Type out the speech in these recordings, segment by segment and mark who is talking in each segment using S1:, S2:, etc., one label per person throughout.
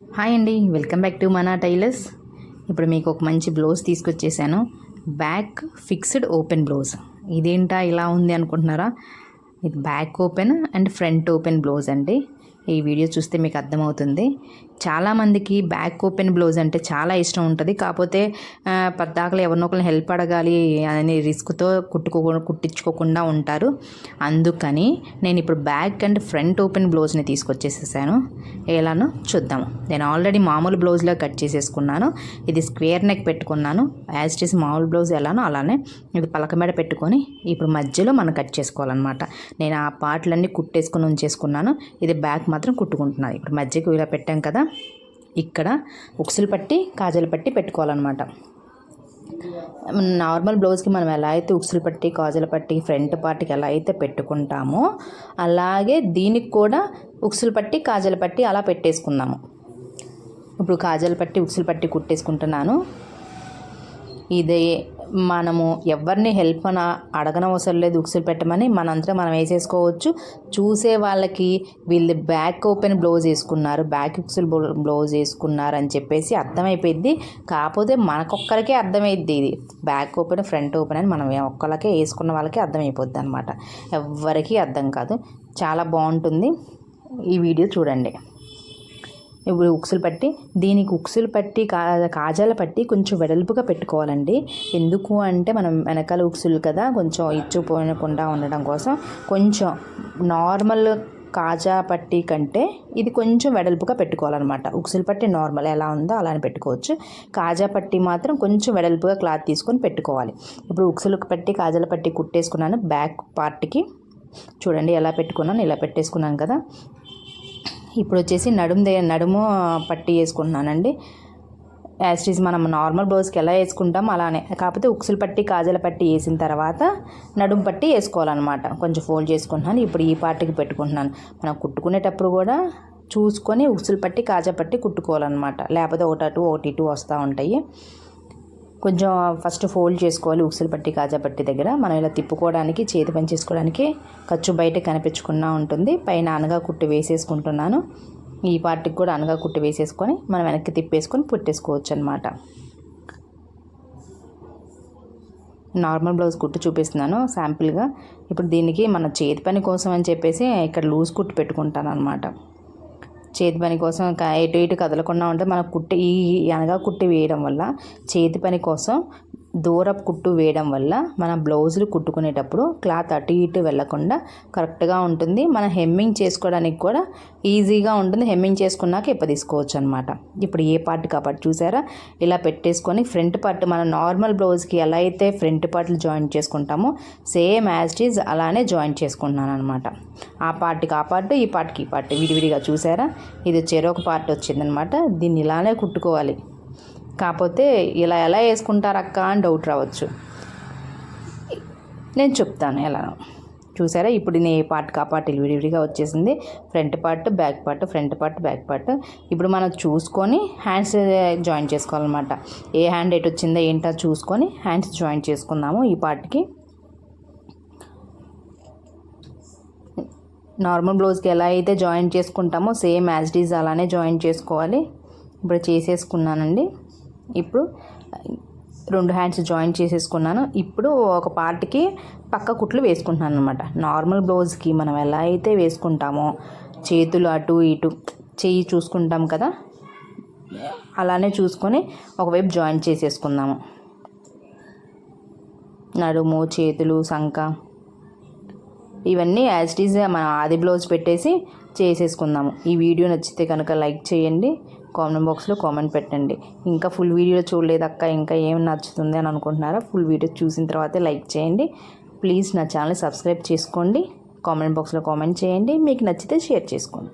S1: Hi అండి welcome back to మనా tailors ఇప్పుడు మీకు ఒక మంచి బ్లౌజ్ తీసుకొచ్చేసాను. బ్యాక్ ఫిక్స్డ్ ఓపెన్ బ్లౌజ్ ఇదేంటా ఇలా ఉంది అనుకుంటున్నారా? ఇది back open and front open blouse అండి. ఈ వీడియో చూస్తే మీకు అర్థమవుతుంది. చాలామందికి బ్యాక్ ఓపెన్ బ్లౌజ్ అంటే చాలా ఇష్టం ఉంటుంది. కాకపోతే పద్దాకలు ఎవరినో ఒకరిని హెల్ప్ అడగాలి అనే రిస్క్తో కుట్టుకో కుట్టించుకోకుండా ఉంటారు. అందుకని నేను ఇప్పుడు బ్యాక్ అండ్ ఫ్రంట్ ఓపెన్ బ్లౌజ్ని తీసుకొచ్చేసేసాను. ఎలానో చూద్దాము నేను ఆల్రెడీ మామూలు బ్లౌజ్లో కట్ చేసేసుకున్నాను. ఇది స్క్వేర్ నెక్ పెట్టుకున్నాను. యాజ్ ఇట్ ఈస్ మామూలు బ్లౌజ్ ఎలానో అలానే ఇది పలక మీద పెట్టుకొని ఇప్పుడు మధ్యలో మనం కట్ చేసుకోవాలన్నమాట. నేను ఆ పార్ట్లన్నీ కుట్టేసుకుని ఉంచేసుకున్నాను. ఇది బ్యాక్ మాత్రం కుట్టుకుంటున్నాను. ఇప్పుడు మధ్యకు ఇలా పెట్టాం కదా ఇక్కడ ఉక్సులు పట్టి కాజలు పట్టి పెట్టుకోవాలన్నమాట. నార్మల్ బ్లౌజ్కి మనం ఎలా అయితే ఉక్సులు పట్టి కాజల పట్టి ఫ్రంట్ పార్ట్కి ఎలా అయితే పెట్టుకుంటామో అలాగే దీనికి కూడా ఉక్సులు పట్టి కాజల పట్టి అలా పెట్టేసుకుందాము. ఇప్పుడు కాజల పట్టి ఉక్సులు పట్టి కుట్టేసుకుంటున్నాను. ఇదే మనము ఎవరిని హెల్ప్ అన అడగనవసరం లేదు ఉక్సులు పెట్టమని మనంతా మనం వేసేసుకోవచ్చు. చూసే వాళ్ళకి వీళ్ళు బ్యాక్ ఓపెన్ బ్లౌజ్ వేసుకున్నారు బ్యాక్ ఉక్సులు బ్లౌజ్ వేసుకున్నారు అని చెప్పేసి అర్థమైపోయింది కాకపోతే మనకొక్కరికే అర్థమైద్ది ఇది. బ్యాక్ ఓపెన్ ఫ్రంట్ ఓపెన్ అని మనం ఒక్కళ్ళకే వేసుకున్న వాళ్ళకి అర్థమైపోద్ది అనమాట ఎవ్వరికీ అర్థం కాదు. చాలా బాగుంటుంది. ఈ వీడియో చూడండి. ఇప్పుడు ఉక్సులు పట్టి దీనికి ఉక్సులు పట్టి కా కాజాల పట్టి కొంచెం వెడల్పుగా పెట్టుకోవాలండి. ఎందుకు అంటే మనం వెనకాల ఉక్సులు కదా కొంచెం ఇచ్చిపోయకుండా ఉండడం కోసం కొంచెం నార్మల్ కాజా పట్టి కంటే ఇది కొంచెం వెడల్పుగా పెట్టుకోవాలన్నమాట. ఉక్సులు పట్టి నార్మల్ ఎలా ఉందో అలానే పెట్టుకోవచ్చు. కాజా పట్టి మాత్రం కొంచెం వెడల్పుగా క్లాత్ తీసుకొని పెట్టుకోవాలి. ఇప్పుడు ఉక్సులు పట్టి కాజాల పట్టి కుట్టేసుకున్నాను బ్యాక్ పార్ట్కి. చూడండి ఎలా పెట్టుకున్నాను ఇలా పెట్టేసుకున్నాను కదా. ఇప్పుడు వచ్చేసి నడుము దే నడుము పట్టి వేసుకుంటున్నానండి. యాస్టీస్ మనం నార్మల్ బ్లౌజ్కి ఎలా వేసుకుంటాం అలానే. కాకపోతే ఉక్సులు పట్టి కాజల పట్టి వేసిన తర్వాత నడుము పట్టి వేసుకోవాలన్నమాట. కొంచెం ఫోల్డ్ చేసుకుంటున్నాను. ఇప్పుడు ఈ పార్ట్కి పెట్టుకుంటున్నాను. మనం కుట్టుకునేటప్పుడు కూడా చూసుకొని ఉక్సులు పట్టి కాజా పట్టి కుట్టుకోవాలన్నమాట. లేకపోతే ఒకటి అటు ఒకటి ఇటు వస్తూ ఉంటాయి. కొంచెం ఫస్ట్ ఫోల్డ్ చేసుకోవాలి ఉక్సులు పట్టి కాజా పట్టి దగ్గర. మనం ఇలా తిప్పుకోవడానికి చేతి పని చేసుకోవడానికి ఖర్చు బయట కనిపించకుండా ఉంటుంది. పైన అనగా కుట్టు వేసేసుకుంటున్నాను. ఈ పార్ట్కి కూడా అనగా కుట్టు వేసేసుకొని మనం వెనక్కి తిప్పేసుకొని పుట్టేసుకోవచ్చు అనమాట నార్మల్ బ్లౌజ్ కుట్టు చూపిస్తున్నాను శాంపిల్గా. ఇప్పుడు దీనికి మన చేతి పని కోసం అని చెప్పేసి ఇక్కడ లూజ్ కుట్టు పెట్టుకుంటాను అనమాట చేతి పని కోసం ఎటు ఇటు కదలకుండా ఉంటే మన కుట్టి ఈ అనగా కుట్టి వేయడం వల్ల చేతి పని కోసం దూరపు కుట్టు వేయడం వల్ల మన బ్లౌజులు కుట్టుకునేటప్పుడు క్లాత్ అటు ఇటు వెళ్ళకుండా కరెక్ట్గా ఉంటుంది. మనం హెమ్మింగ్ చేసుకోవడానికి కూడా ఈజీగా ఉంటుంది. హెమ్మింగ్ చేసుకున్నాక ఇప్ప తీసుకోవచ్చు అనమాట ఇప్పుడు ఏ పార్ట్ కాబట్టి చూసారా? ఇలా పెట్టేసుకొని ఫ్రంట్ పార్ట్ మన నార్మల్ బ్లౌజ్కి ఎలా అయితే ఫ్రంట్ పార్ట్లు జాయింట్ చేసుకుంటామో సేమ్ యాజ్ ఈజ్ అలానే జాయింట్ చేసుకుంటున్నాను అనమాట ఆ పార్ట్కి ఆ పార్ట్ ఈ పార్ట్కి ఈ పార్ట్ విడివిడిగా చూసారా? ఇది చెరొక పార్ట్ వచ్చిందనమాట దీన్ని ఇలానే కుట్టుకోవాలి. కాకపోతే ఇలా ఎలా వేసుకుంటారక్క అని డౌట్ రావచ్చు. నేను చెప్తాను ఎలా. చూసారా? ఇప్పుడు నేను ఏ పార్ట్ కా పార్ట్ విడివిడిగా వచ్చేసింది. Front part back part front part back part ఇప్పుడు మనం చూసుకొని హ్యాండ్స్ జాయిన్ చేసుకోవాలన్నమాట. ఏ హ్యాండ్ ఎటు వచ్చిందో ఏంటో చూసుకొని హ్యాండ్స్ జాయిన్ చేసుకుందాము ఈ పార్ట్కి నార్మల్ బ్లౌజ్కి ఎలా అయితే జాయిన్ చేసుకుంటామో సేమ్ యాజ్ డీజ్ అలానే జాయిన్ చేసుకోవాలి. ఇప్పుడు చేసేసుకున్నానండి. ఇప్పుడు రెండు హ్యాండ్స్ జాయిన్ చేసేసుకున్నాను. ఇప్పుడు ఒక పార్ట్కి పక్క కుట్లు వేసుకుంటున్నాను అనమాట నార్మల్ బ్లౌజ్కి మనం ఎలా అయితే వేసుకుంటామో చేతులు అటు ఇటు చేయి చూసుకుంటాం కదా అలానే చూసుకొని ఒకవైపు జాయిన్ చేసేసుకుందాము. నడుము చేతులు సంక ఇవన్నీ యాజ్ ఇట్ ఈజ్ మన ఆది బ్లౌజ్ పెట్టేసి చేసేసుకుందాము. ఈ వీడియో నచ్చితే కనుక లైక్ చేయండి. కామెంట్ బాక్స్లో కామెంట్ పెట్టండి. ఇంకా ఫుల్ వీడియో చూడలేదు అక్క ఇంకా ఏం నచ్చుతుంది అని అనుకుంటున్నారా? ఫుల్ వీడియో చూసిన తర్వాతే లైక్ చేయండి. ప్లీజ్ నా ఛానల్ సబ్స్క్రైబ్ చేసుకోండి. కామెంట్ బాక్స్లో కామెంట్ చేయండి. మీకు నచ్చితే షేర్ చేసుకోండి.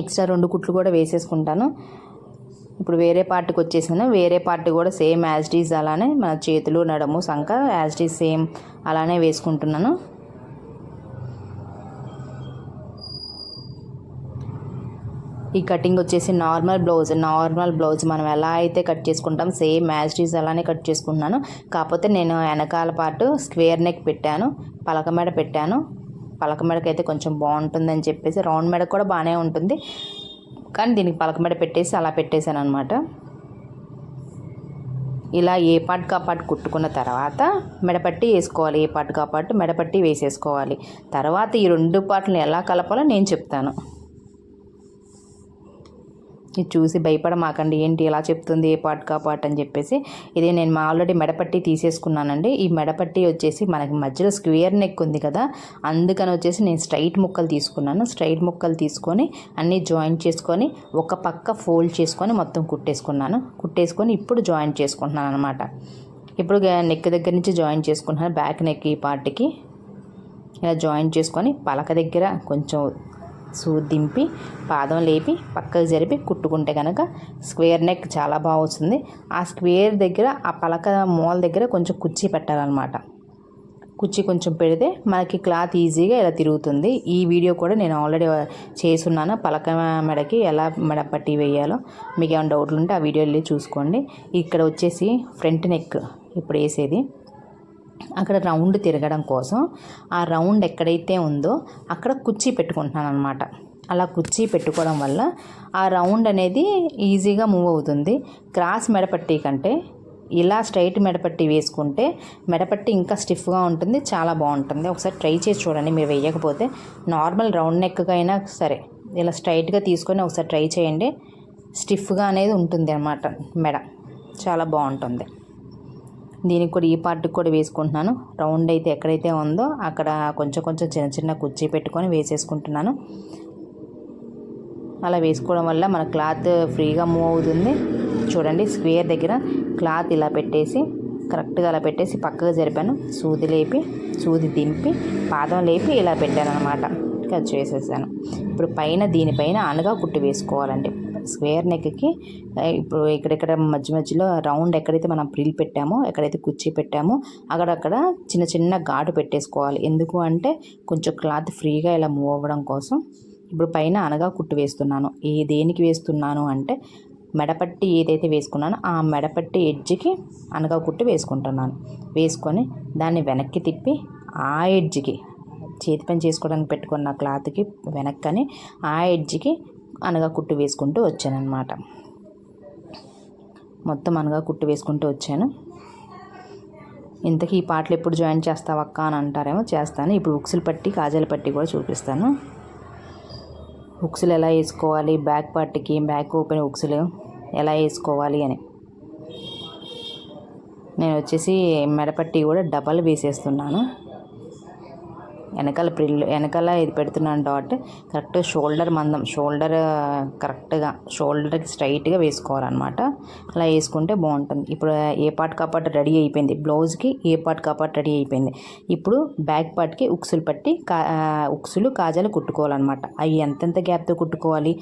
S1: ఎక్స్ట్రా రెండు కుట్లు కూడా వేసేసుకుంటాను. ఇప్పుడు వేరే పార్ట్కి వచ్చేసాను వేరే పార్ట్ కూడా సేమ్ యాజ్ డీజ్ అలానే మన చేతులు నడము సంక యాజ్ డీజ్ సేమ్ అలానే వేసుకుంటున్నాను. ఈ కటింగ్ వచ్చేసి నార్మల్ బ్లౌజ్ నార్మల్ బ్లౌజ్ మనం ఎలా అయితే కట్ చేసుకుంటాం సేమ్ మ్యాజ్టీస్ అలానే కట్ చేసుకుంటున్నాను. కాకపోతే నేను వెనకాల పాటు స్క్వేర్ నెక్ పెట్టాను పలక మెడ పెట్టాను. పలక మెడకి అయితే కొంచెం బాగుంటుందని చెప్పేసి రౌండ్ మెడ కూడా బాగానే ఉంటుంది. కానీ దీనికి పలక మెడ పెట్టేసి అలా పెట్టేశాను అనమాట ఇలా ఏ పాటు కా పాటు కుట్టుకున్న తర్వాత మెడపట్టి వేసుకోవాలి. ఏ పాటు కా పాటు మెడపట్టి వేసేసుకోవాలి. తర్వాత ఈ రెండు పాటలను ఎలా కలపాలో నేను చెప్తాను. ఇది చూసి భయపడమాకండి ఏంటి ఎలా చెప్తుంది ఏ పార్ట్ కా పార్ట్ అని చెప్పేసి. ఇది నేను మా ఆల్రెడీ మెడపట్టి తీసేసుకున్నానండి. ఈ మెడపట్టి వచ్చేసి మనకి మధ్యలో స్క్వేర్ నెక్ ఉంది కదా అందుకని వచ్చేసి నేను స్ట్రైట్ ముక్కలు తీసుకున్నాను. స్ట్రైట్ ముక్కలు తీసుకొని అన్నీ జాయింట్ చేసుకొని ఒక పక్క ఫోల్డ్ చేసుకొని మొత్తం కుట్టేసుకున్నాను. కుట్టేసుకొని ఇప్పుడు జాయింట్ చేసుకుంటున్నాను అనమాట ఇప్పుడు నెక్ దగ్గర నుంచి జాయిన్ చేసుకుంటున్నాను బ్యాక్ నెక్ ఈ పార్ట్కి. ఇలా జాయిన్ చేసుకొని పలక దగ్గర కొంచెం సూది దింపి పాదం లేపి పక్కకు జరిపి కుట్టుకుంటే కనుక స్క్వేర్ నెక్ చాలా బాగా వస్తుంది. ఆ స్క్వేర్ దగ్గర ఆ పలక మూల దగ్గర కొంచెం కుర్చీ పెట్టాలన్నమాట. కుచ్చి కొంచెం పెడితే మనకి క్లాత్ ఈజీగా ఇలా తిరుగుతుంది. ఈ వీడియో కూడా నేను ఆల్రెడీ చేసున్నాను పలక మెడకి ఎలా మెడ పట్టి వేయాలో మీకు ఏమైనా డౌట్లు ఉంటే ఆ వీడియో వెళ్ళి చూసుకోండి. ఇక్కడ వచ్చేసి ఫ్రంట్ నెక్ ఇప్పుడు వేసేది. అక్కడ రౌండ్ తిరగడం కోసం ఆ రౌండ్ ఎక్కడైతే ఉందో అక్కడ కుర్చీ పెట్టుకుంటున్నాను అనమాట అలా కుర్చీ పెట్టుకోవడం వల్ల ఆ రౌండ్ అనేది ఈజీగా మూవ్ అవుతుంది. క్రాస్ మెడపట్టి కంటే ఇలా స్ట్రైట్ మెడపట్టి వేసుకుంటే మెడపట్టి ఇంకా స్టిఫ్గా ఉంటుంది చాలా బాగుంటుంది. ఒకసారి ట్రై చేసి చూడండి మీరు వేయకపోతే నార్మల్ రౌండ్ నెక్గా అయినా సరే. ఇలా స్ట్రైట్గా తీసుకొని ఒకసారి ట్రై చేయండి. స్టిఫ్గా అనేది ఉంటుంది అన్నమాట మెడ. చాలా బాగుంటుంది. దీనికి కూడా ఈ పార్ట్కి కూడా వేసుకుంటున్నాను. రౌండ్ అయితే ఎక్కడైతే ఉందో అక్కడ కొంచెం కొంచెం చిన్న చిన్న కుర్చీ పెట్టుకొని వేసేసుకుంటున్నాను. అలా వేసుకోవడం వల్ల మన క్లాత్ ఫ్రీగా మూవ్ అవుతుంది. చూడండి స్క్వేర్ దగ్గర క్లాత్ ఇలా పెట్టేసి కరెక్ట్గా అలా పెట్టేసి పక్కకు జరిపాను. సూది లేపి సూది దింపి పాదం లేపి ఇలా పెట్టాను అనమాట కట్ చేసేసాను. ఇప్పుడు పైన దీనిపైన అనగా కుట్టి వేసుకోవాలండి. స్క్వేర్ నెక్కి ఇప్పుడు ఇక్కడెక్కడ మధ్య మధ్యలో రౌండ్ ఎక్కడైతే మనం ప్రిల్ పెట్టామో ఎక్కడైతే కుర్చీ పెట్టామో అక్కడక్కడ చిన్న చిన్న ఘాటు పెట్టేసుకోవాలి. ఎందుకు అంటే కొంచెం క్లాత్ ఫ్రీగా ఇలా మూవ్ అవ్వడం కోసం ఇప్పుడు పైన అనగా కుట్టు వేస్తున్నాను. ఏ దేనికి వేస్తున్నాను అంటే మెడపట్టి ఏదైతే వేసుకున్నానో ఆ మెడపట్టి ఎడ్జ్కి అనగా కుట్టు వేసుకుంటున్నాను. వేసుకొని దాన్ని వెనక్కి తిప్పి ఆ ఎడ్జ్కి చేతి పని చేసుకోవడానికి పెట్టుకున్న క్లాత్కి వెనక్కని ఆ ఎడ్జ్కి అనగా కుట్టు వేసుకుంటూ వచ్చానమాట మొత్తం అనగా కుట్టు వేసుకుంటూ వచ్చాను. ఇంతకీ ఈ పాటలు ఎప్పుడు జాయిన్ చేస్తావు అక్క అని అంటారేమో చేస్తాను. ఇప్పుడు ఉక్సులు పట్టి కాజాలు పట్టి కూడా చూపిస్తాను. ఉక్సులు ఎలా వేసుకోవాలి? బ్యాక్ పార్ట్కి బ్యాక్ ఓపెన్ ఉక్సులు ఎలా వేసుకోవాలి అని. నేను వచ్చేసి మెడపట్టి కూడా డబల్ వేసేస్తున్నాను. వెనకాల ప్రిల్ వెనకాల ఇది పెడుతున్నాను డాట్ కరెక్ట్ షోల్డర్ మందం షోల్డర్ కరెక్ట్గా షోల్డర్కి స్ట్రైట్గా వేసుకోవాలన్నమాట. అలా వేసుకుంటే బాగుంటుంది. ఇప్పుడు ఏ పార్ట్ కాపాట్ రెడీ అయిపోయింది. బ్లౌజ్కి ఏ పార్ట్ కాపాట్ రెడీ అయిపోయింది. ఇప్పుడు బ్యాక్ పార్ట్కి ఉక్సులు పట్టి కా ఉక్సులు కాజాలు కుట్టుకోవాలన్నమాట. అవి ఎంతెంత గ్యాప్తో కుట్టుకోవాలి?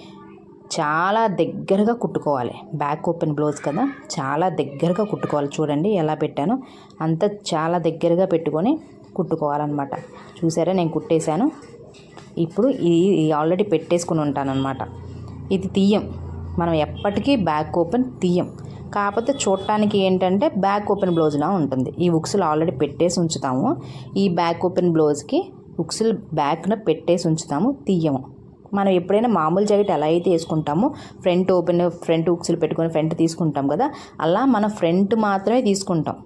S1: చాలా దగ్గరగా కుట్టుకోవాలి. బ్యాక్ ఓపెన్ బ్లౌజ్ కదా. చాలా దగ్గరగా కుట్టుకోవాలి. చూడండి ఎలా పెట్టాను. అంత చాలా దగ్గరగా పెట్టుకొని కుట్టుకోవాలన్నమాట. చూసారా? నేను కుట్టేశాను. ఇప్పుడు ఇది ఆల్రెడీ పెట్టేసుకుని ఉంటానన్నమాట. ఇది తీయం. మనం ఎప్పటికీ బ్యాక్ ఓపెన్ తీయం. కాకపోతే చూడటానికి ఏంటంటే బ్యాక్ ఓపెన్ బ్లౌజ్లా ఉంటుంది. ఈ ఉక్సులు ఆల్రెడీ పెట్టేసి ఉంచుతాము. ఈ బ్యాక్ ఓపెన్ బ్లౌజ్కి ఉక్సులు బ్యాక్న పెట్టేసి ఉంచుతాము. తీయము. మనం ఎప్పుడైనా మామూలు జాకెట్ ఎలా అయితే వేసుకుంటామో ఫ్రంట్ ఓపెన్ ఫ్రంట్ ఉక్సులు పెట్టుకొని ఫ్రంట్ తీసుకుంటాం కదా అలా మన ఫ్రంట్ మాత్రమే తీసుకుంటాం.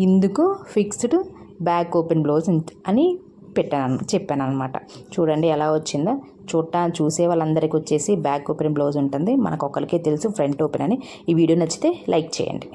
S1: ఇందుకు ఫిక్స్డ్ బ్యాక్ ఓపెన్ బ్లౌజ్ అని పెట్టాను చెప్పాను అనమాట చూడండి ఎలా వచ్చిందో. చూడ చూసే వాళ్ళందరికీ వచ్చేసి బ్యాక్ ఓపెన్ బ్లౌజ్ ఉంటుంది. మనకు ఒకరికే తెలుసు ఫ్రంట్ ఓపెన్ అని. ఈ వీడియో నచ్చితే లైక్ చేయండి.